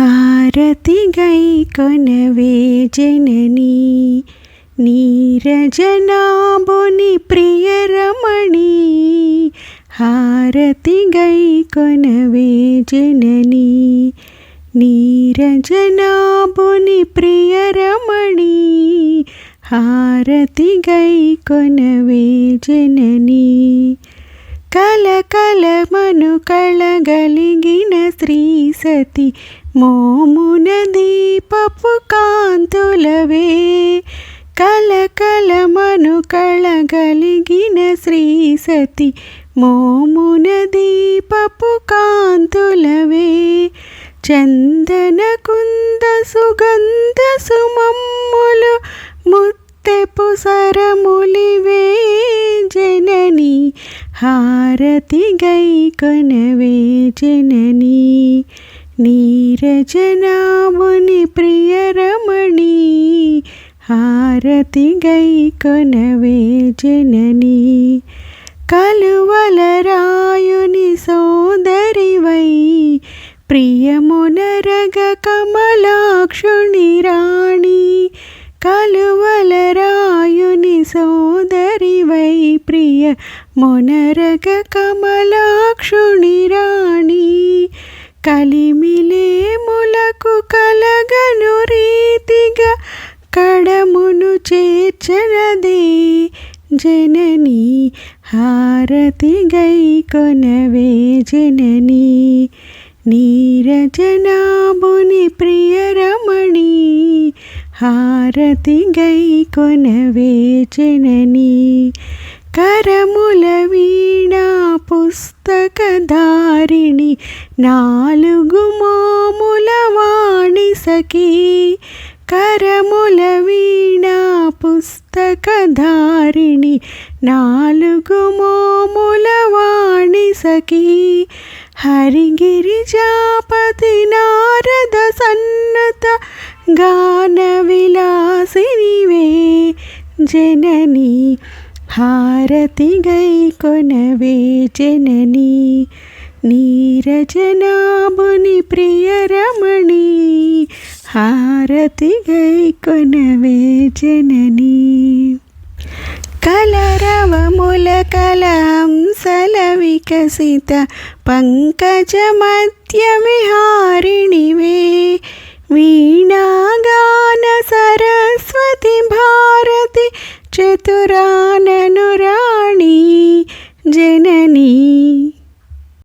హారతి గై కొనవే జననీ నీరజనాభుని ప్రియరమణి హారతి గై కొనవే జననీ నీరజనాభుని ప్రియరమణి హారతి గై కొనవే జననీ. కలకలమను కళగలిగిన శ్రీ సతి మోమున దీపపు కాంతులవే. కలకలమను కళగలిగిన శ్రీ సతి మోమున దీపపు కాంతులవే. చందన కుంద సుగంధ సుమమ్ములు హారతి గై కొనవే జనని నీరజనాముని ప్రియరమణి హారతి గై కొనవే జనని కలువలరాయుని సోదరివై ప్రియమునరగ కమలాక్షుని రాణి కలు ప్రియ మొనరగ కమలాక్షుని రాణి కలిమిలే ములకు కలగను రీతిగా కడమును చేర్చనదే జనని హారతి గై కొనవే జనని నీరజనాభుని ప్రియరమణి హారతి గై కొనవే జననీ కరముల వీణా పుస్తకధారిణి నాలుగు మాముల వాణి సఖీ కరముల వీణా పుస్తకధారిణి నాలుగు మాముల వాణి సఖీ హరిగిరిజాపతి నారద సన్నత గాన విలాసినివే జననీ హారతి గై కొనవే జనని నీరజనాభుని ప్రియరమణి హారతి గై కొనవే జనని కలరవముల కలంసల వికసిత పంకజ వీణా చతురానను రాణి జననీ